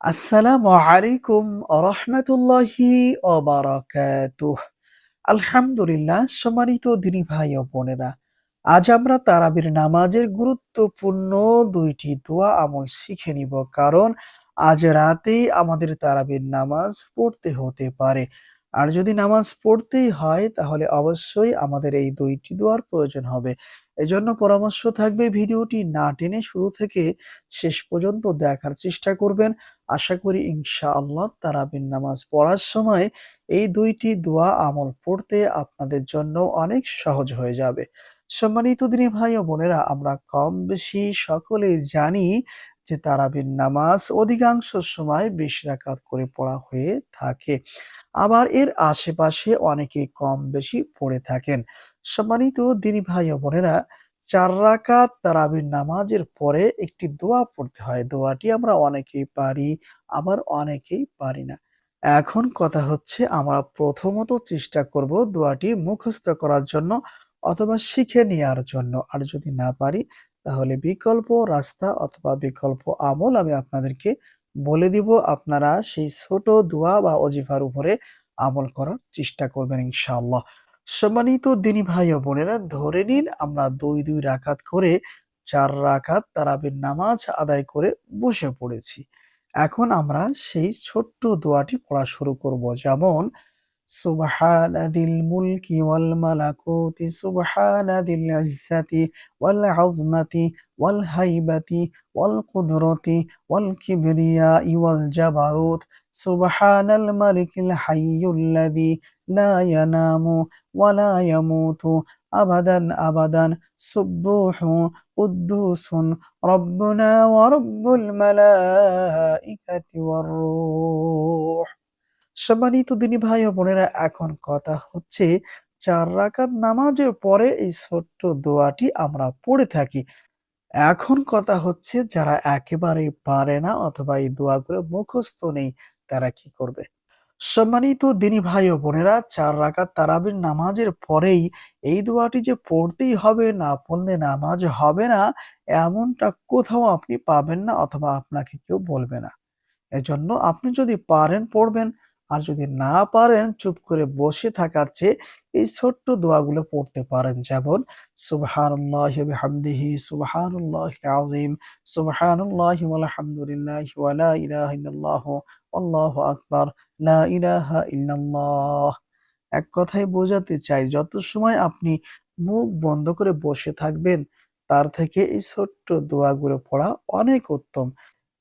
আসসালামু আলাইকুম রহমতুল্লাহি আলহামদুলিল্লাহ, সম্মানিত দিনী ভাই ও বোনেরা, আজ আমরা তারাবির নামাজের গুরুত্বপূর্ণ দুইটি দোয়া আমল শিখে নিব। কারণ আজ রাতেই আমাদের তারাবির নামাজ পড়তে হতে পারে। আর যদি নামাজ পড়তেই হয়, তাহলে অবশ্যই আমাদের এই দুইটি দোয়ার প্রয়োজন হবে। এজন্য পরামর্শ থাকবে ভিডিওটি না টেনে শুরু থেকে শেষ পর্যন্ত দেখার চেষ্টা করবেন। আশা করি ইনশাআল্লাহ তারাবির নামাজ পড়ার সময় এই দুইটি দোয়া আমল পড়তে আপনাদের জন্য অনেক সহজ হয়ে যাবে। সম্মানিত দিনী ভাই ও বোনেরা, আমরা কম বেশি সকলে জানি যে তারাবির নামাজ অধিকাংশ সময় বিশ রাকাত করে পড়া হয়ে থাকে। আবার এর আশেপাশে অনেকে কম বেশি পড়ে থাকেন। সম্মানিত দিনী ভাই ও বোনেরা, চার রাকাত তারাবির নামাজের পরে একটি দোয়া পড়তে হয়। দোয়াটি আমরা অনেকেই পারি, আবার অনেকেই পারি না। এখন কথা হচ্ছে, আমরা প্রথমত চেষ্টা করব দোয়াটি মুখস্থ করার জন্য অথবা শিখে নেওয়ার জন্য। আর যদি না পারি তাহলে বিকল্প রাস্তা অথবা বিকল্প আমল আমি আপনাদেরকে বলে দিব। আপনারা সেই ছোট দোয়া বা অজিফার উপরে আমল করার চেষ্টা করবেন ইনশাআল্লাহ। সম্মানিত দিনী ভাই ও বোনেরা, ধরে নিন আমরা দুই দুই রাকাত করে চার রাকাত তারাবির নামাজ আদায় করে বসে পড়েছি। এখন আমরা সেই ছোট্ট দোয়াটি পড়া শুরু করব। যেমন سبحان ذي الملك والملكوت سبحان ذي العزة والعظمة والهيبة والقدرة والكبرياء والجبروت. سبحان الملك الحي الذي لا ينام ولا يموت أبدا أبدا. سبوح قدوس ربنا ورب الملائكة والروح. সম্মানিত দিনী ভাই ও বোনেরা, এখন কথা হচ্ছে চার রাকাত নামাজের পরে এই ছোট্ট দোয়াটি আমরা পড়ে থাকি। এখন কথা হচ্ছে যারা একেবারে পারে না অথবা এই দোয়াগুলো মুখস্থ নেই, তারা কি করবে? সম্মানিত দিনী ভাই ও বোনেরা, চার রাকাত তারাবির নামাজের পরেই এই দোয়াটি যে পড়তেই হবে, না পড়লে নামাজ হবে না, এমনটা কোথাও আপনি পাবেন না অথবা আপনাকে কেউ বলবে না। এজন্য আপনি যদি পারেন, পড়বেন। আর যদি না পারেন, চুপ করে বসে থাকার চেয়ে এই ছোট্ট দোয়াগুলো পড়তে পারেন। যেমন এক কথায় বোঝাতে চাই, যত সময় আপনি মুখ বন্ধ করে বসে থাকবেন, তার থেকে এই ছোট্ট দোয়াগুলো পড়া অনেক উত্তম।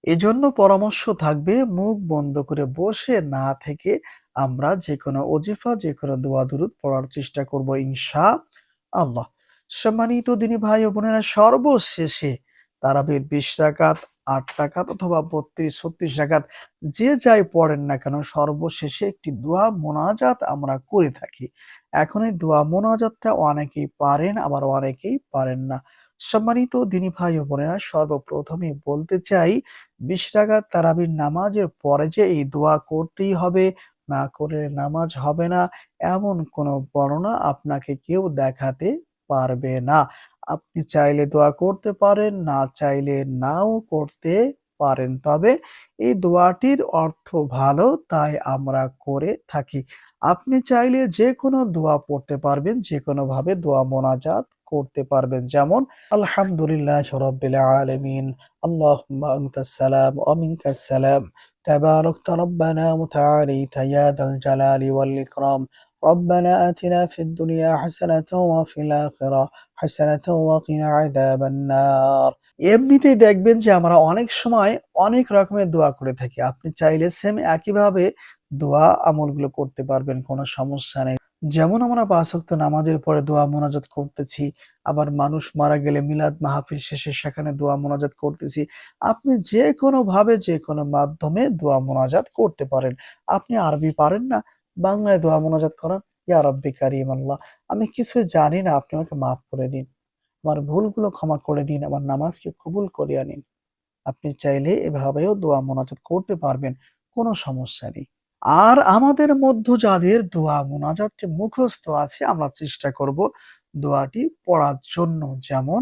এজন্য পরামর্শ থাকবে মুখ বন্ধ করে বসে না থেকে আমরা যে কোনো অজিফা যে কোনো দোয়া, দুরুদ পড়ার চেষ্টা করব ইনশা আল্লাহ। সম্মানিত দিনী ভাই ও বোনেরা, সর্বশেষে তারাবির বিশ রাকাত, আট টাকাত অথবা বত্রিশ, ছত্রিশ রাকাত যে যাই পড়েন না কেন সর্বশেষে একটি দোয়া মোনাজাত আমরা করে থাকি। এখন এই দোয়া মোনাজাতটা অনেকেই পারেন, আবার অনেকেই পারেন না। সম্মানিত দিনী ভাই ও বোনেরা সর্বপ্রথমে বলতে চাই, বিশ তারাবির নামাজের পরে যে এই দোয়া করতেই হবে, না করে নামাজ হবে না, এমন কোনো বর্ণনা আপনাকে কেউ দেখাতে পারবে না। আপনি চাইলে দোয়া করতে পারেন, না চাইলে নাও করতে পারেন। তবে এই দোয়াটির অর্থ ভালো, তাই আমরা করে থাকি। আপনি চাইলে যে কোনো দোয়া পড়তে পারবেন, যে কোনো ভাবে দোয়া মোনাজাত করতে পারবেন যেমন আলহামদুলিল্লাহ রব্বিল আলামিন আল্লাহুম্মা আনতাস সালাম ওয়া মিনকাস সালাম তাবারাকতা রব্বানা মুতাআলিতা ইয়া দাল জালালি ওয়াল ইকরাম ربنا آتنا في الدنيا حسنة وفي الآخرة حسنة وقنا عذاب النار এমনিতেই দেখবেন যে আমরা অনেক সময় অনেক রকমের দোয়া করে থাকি আপনি চাইলে সেম একইভাবে দোয়া আমলগুলো করতে পারবেন কোনো সমস্যা নেই যেমন আমরা ওয়াক্ত নামাজের পরে দোয়া মোনাজাত করতেছি, আবার মানুষ মারা গেলে মিলাদ মাহফিল শেষে সেখানে দোয়া মোনাজাত করতেছি। আপনি যে কোনো ভাবে যে কোনো মাধ্যমে দোয়া মোনাজাত করতে পারেন। আপনি আরবি পারেন না, বাংলায় দোয়া মোনাজাত করান ইয়া রব্বি কারিম আল্লাহ, আমি কিছুই জানি না, আপনি আমাকে মাফ করে দিন। আমার ভুলগুলো ক্ষমা করে দিন, আমার নামাজকে কবুল করিয়া নিন। আপনি চাইলে এভাবেও দোয়া মোনাজাত করতে পারবেন, কোনো সমস্যা নেই। আর আমাদের মধ্য যাদের দোয়া মোনাজাত যে মুখস্থ আছে, আমরা চেষ্টা করব দোয়াটি পড়ার জন্য। যেমন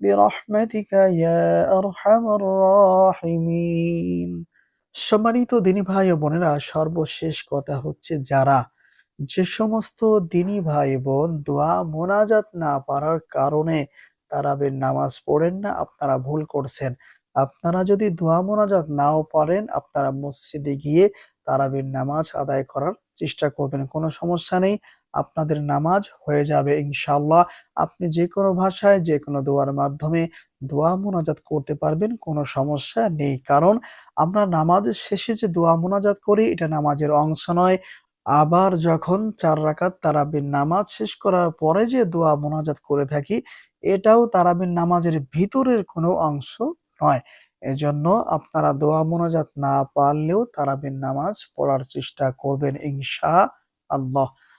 برحمتك يا أرحم الراحمين সম্মানিত দিনী ভাই ও বোনেরা সর্বশেষ কথা হচ্ছে যারা যে সমস্ত দিনী ভাই বোন দোয়া মোনাজাত না পারার কারণে তারাবির নামাজ পড়েন না আপনারা ভুল করছেন আপনারা যদি দোয়া মোনাজাত নাও পারেন আপনারা মসজিদে গিয়ে তারাবির নামাজ আদায় করার চেষ্টা করবেন কোনো সমস্যা নেই আপনাদের নামাজ হয়ে যাবে ইনশাল্লাহ আপনি যে কোনো ভাষায় যে কোনো দোয়ার মাধ্যমে দোয়া মোনাজাত করতে পারবেন, কোনো সমস্যা নেই। কারণ আমরা নামাজের শেষে যে দোয়া মোনাজাত করি, এটা নামাজের অংশ নয়। আবার যখন চার রাকাত তারাবির নামাজ শেষ করার পরে যে দোয়া মোনাজাত করে থাকি, এটাও তারাবির নামাজের ভিতরের কোনো অংশ নয়। এজন্য আপনারা দোয়া মোনাজাত না পারলেও তারাবির নামাজ পড়ার চেষ্টা করবেন ইনশা আল্লাহ